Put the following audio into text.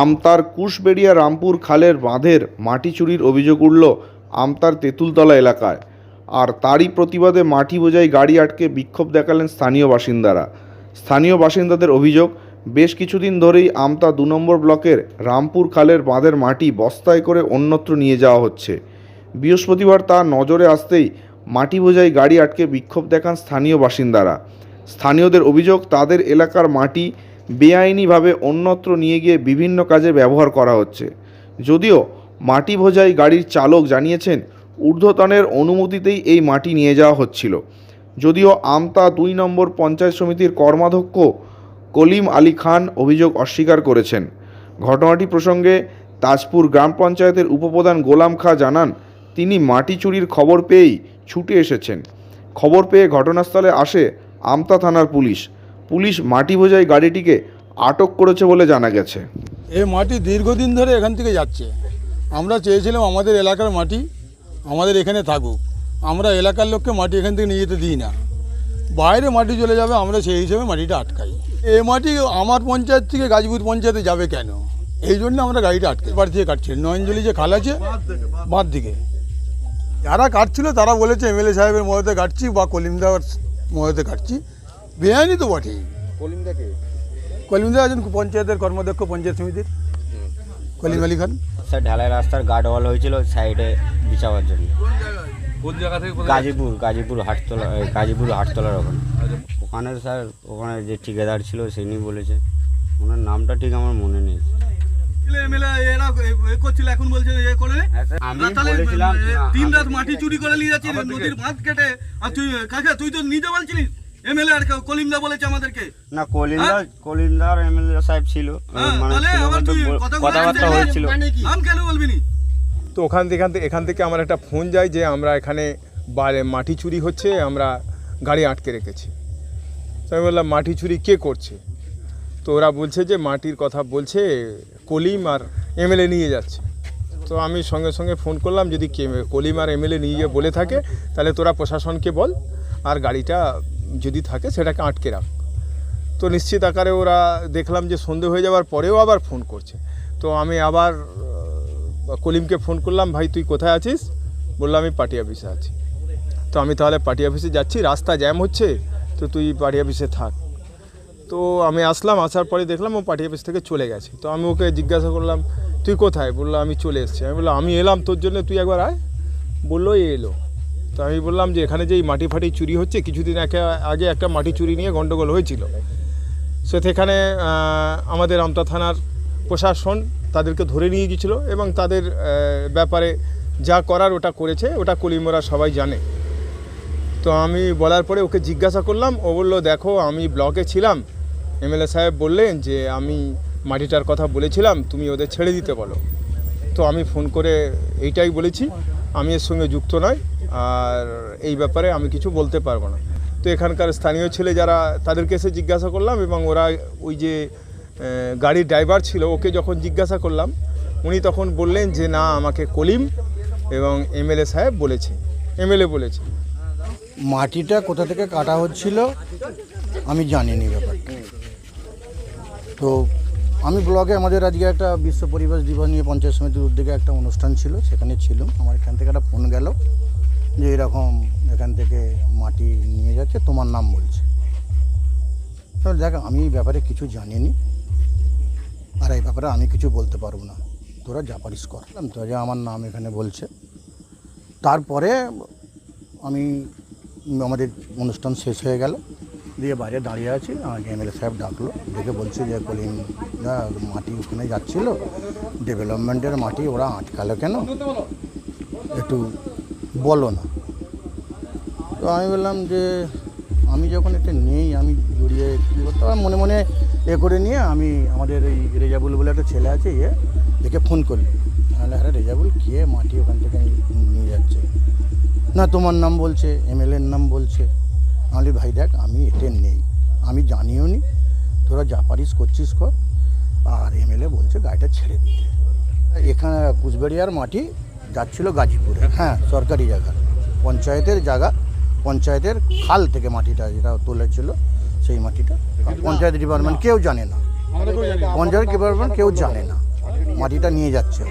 আমতার কুশবেড়িয়া রামপুর খালের বাঁধের মাটি চুরির অভিযোগ উঠল আমতার তেঁতুলতলা এলাকায়। আর তারই প্রতিবাদে মাটি বোঝাই গাড়ি আটকে বিক্ষোভ দেখালেন স্থানীয় বাসিন্দারা। স্থানীয় বাসিন্দাদের অভিযোগ, বেশ কিছুদিন ধরেই আমতা দু নম্বর ব্লকের রামপুর খালের বাঁধের মাটি বস্তায় করে অন্যত্র নিয়ে যাওয়া হচ্ছে। বৃহস্পতিবার তা নজরে আসতেই মাটি বোঝাই গাড়ি আটকে বিক্ষোভ দেখান স্থানীয় বাসিন্দারা। স্থানীয়দের অভিযোগ, তাদের এলাকার মাটি বেআইনিভাবে অন্যত্র নিয়ে গিয়ে বিভিন্ন কাজে ব্যবহার করা হচ্ছে। যদিও মাটি বোঝাই গাড়ির চালক জানিয়েছেন, ঊর্ধ্বতনের অনুমতিতেই এই মাটি নিয়ে যাওয়া হচ্ছিল। যদিও আমতা দুই নম্বর পঞ্চায়েত সমিতির কর্মাধ্যক্ষ কলিম আলী খান অভিযোগ অস্বীকার করেছেন। ঘটনাটি প্রসঙ্গে তাজপুর গ্রাম পঞ্চায়েতের উপপ্রধান গোলাম খা জানান, তিনি মাটি চুরির খবর পেয়েই ছুটে এসেছেন। খবর পেয়ে ঘটনাস্থলে আসে আমতা থানার পুলিশ। পুলিশ মাটি বোঝাই গাড়িটিকে আটক করেছে বলে জানা গেছে। এই মাটি দীর্ঘদিন ধরে এখান থেকে যাচ্ছে। আমরা চেয়েছিলাম আমাদের এলাকার মাটি আমাদের এখানে থাকুক। আমরা এলাকার লোককে মাটি এখান থেকে নিয়ে যেতে দিই না। বাইরে মাটি চলে যাবে, আমরা সেই হিসেবে মাটিটা আটকাই। এই মাটি আমার পঞ্চায়েত থেকে গাজীপুর পঞ্চায়েতে যাবে কেন? এই জন্য আমরা গাড়িটা আটকে বাড়ি থেকে কাটছি নয়নজলি যে খাল আছে, বাঁধ দিকে। যারা কাটছিল তারা বলেছে, এমএলএ সাহেবের মদতে কাটছি বা কলিমদার মদতে কাটছি। বেআইনি তো বটেই কলিমদাকে কলিমদা আছেন পঞ্চায়েতের কর্মাধ্যক্ষ পঞ্চায়েত সমিতির। কলিম আলী খান। স্যার ঢালাই রাস্তার গার্ড ওয়াল হয়েছিল সাইডে বিছাবার জন্য। কোন জায়গা থেকে গাজীপুর গাজীপুর হাটতলা গাজীপুর হাটতলার ওখানে। ওখানে স্যার ওখানে যে ঠিকাদার ছিল তিনি বলেছে। ওনার নামটা ঠিক আমার মনে নেই। এমএলএ এরা এ করছিল এখন বলছে এ করে আমি বলেছিলাম তিন রাত মাটি চুরি করে নিয়ে যাচ্ছি নদীর বাঁধ কেটে। আর তুই কাকা তুই তো নিজে বলছিলিস? এমএলএ আর কলিমদা বলেছে আমাদেরকে। না কলিন্দার কলিন্দার এমএলএ সাহেব ছিল। হ্যাঁ, মানে কথাবার্তা বলছিস, হয়েছিল। নাম কেন বলবি নি? তো ওখান থেকে এখান থেকে আমার একটা ফোন যায় যে আমরা এখানে মাটি চুরি হচ্ছে আমরা গাড়ি আটকে রেখেছি। তো আমি বললাম মাটি চুরি কে করছে? তো ওরা বলছে যে মাটির কথা বলছে কলিম আর এমএলএ নিয়ে যাচ্ছে। তো আমি সঙ্গে সঙ্গে ফোন করলাম যদি কে কলিম আর এমএলএ নিয়ে গিয়ে বলে থাকে তাহলে তোরা প্রশাসনকে বল আর গাড়িটা যদি থাকে সেটাকে আটকে রাখ। তো নিশ্চিত আকারে ওরা দেখলাম যে সন্ধে হয়ে যাওয়ার পরেও আবার ফোন করছে। তো আমি আবার কলিমকে ফোন করলাম, ভাই, তুই কোথায় আছিস? বললাম আমি পার্টি অফিসে আছি। তো আমি তাহলে পার্টি অফিসে যাচ্ছি, রাস্তা জ্যাম হচ্ছে, তো তুই পার্টি অফিসে থাক। তো আমি আসলাম, আসার পরে দেখলাম ও পার্টি অফিস থেকে চলে গেছে। তো আমি ওকে জিজ্ঞাসা করলাম, তুই কোথায়? বলল, আমি চলে এসেছি। আমি বললাম, আমি এলাম, তোর জন্য তুই একবার আয়। বলল, "এ এলো। তো আমি বললাম যে এখানে যে এই মাটি ফাটি চুরি হচ্ছে, কিছুদিন একে আগে একটা মাটি চুরি নিয়ে গণ্ডগোল হয়েছিল। সে সেখানে আমাদের আমতা থানার প্রশাসন তাদেরকে ধরে নিয়ে গিয়েছিল এবং তাদের ব্যাপারে যা করার ওটা করেছে, ওটা কলিমরা সবাই জানে। তো আমি বলার পরে ওকে জিজ্ঞাসা করলাম, ও বলল, দেখো, আমি ব্লকে ছিলাম। এমএলএ সাহেব বললেন যে, আমি মাটিটার কথা বলেছিলাম, তুমি ওদের ছেড়ে দিতে বলো। তো আমি ফোন করে এইটাই বলেছি। আমি এর সঙ্গে যুক্ত নয়। আর এই ব্যাপারে আমি কিছু বলতে পারব না। তো এখানকার স্থানীয় ছেলে যারা, তাদেরকে এসে জিজ্ঞাসা করলাম এবং ওরা ওই যে গাড়ির ড্রাইভার ছিল, ওকে যখন জিজ্ঞাসা করলাম, উনি তখন বললেন যে, না, আমাকে কলিম এবং এমএলএ সাহেব বলেছে। এমএলএ বলেছে। মাটিটা কোথা থেকে কাটা হচ্ছিল, আমি জানিনি ব্যাপারটা। তো আমি ব্লগে আমাদের আজকে একটা বিশ্ব পরিবেশ দিবস নিয়ে পঞ্চায়েত সমিতির উদ্যোগে একটা অনুষ্ঠান ছিল, সেখানে ছিলাম। আমার এখান থেকে একটা ফোন গেল। যে এরকম এখান থেকে মাটি নিয়ে যাচ্ছে, তোমার নাম বলছে। দেখ, আমি এই ব্যাপারে কিছু জানিনি, আর এই ব্যাপারে আমি কিছু বলতে পারব না। তোরা যা পারিস কর। তো যে আমার নাম এখানে বলছে। তারপরে আমি আমাদের অনুষ্ঠান শেষ হয়ে গেল। দিয়ে বাইরে দাঁড়িয়ে আছি। আমাকে এমএলএ সাহেব ডাকলো। ডেকে বলছে যে কলিম মাটি ওখানে যাচ্ছিল। ডেভেলপমেন্টের মাটি ওরা আটকালো কেন? একটু বলো না। তো আমি বললাম যে আমি যখন এটা নেই আমি জড়িয়ে কী করতে পারলাম মনে মনে এ করে নিয়ে আমি আমাদের এই রেজাবুল বলে একটা ছেলে আছে ইয়ে দেখে ফোন করলি তাহলে হ্যাঁ রেজাবুল কে মাটি ওখান থেকে নিয়ে যাচ্ছে? না তোমার নাম বলছে এমএলএর নাম বলছে। বলি, ভাই দেখ আমি এতে নেই। আমি জানিও নি। তোরা যা পারিস করছিস কর। আর এমএলএ বলছে গাড়িটা ছেড়ে দিতে। এখানে কুচবেড়িয়ার মাটি যাচ্ছিল গাজীপুরে। হ্যাঁ সরকারি জায়গা। পঞ্চায়েতের জায়গা পঞ্চায়েতের খাল থেকে মাটিটা যেটা তুলেছিল সেই মাটিটা। পঞ্চায়েত ডিপার্টমেন্ট কেউ জানে না। পঞ্চায়েত ডিপার্টমেন্ট কেউ জানে না। মাটিটা নিয়ে যাচ্ছে।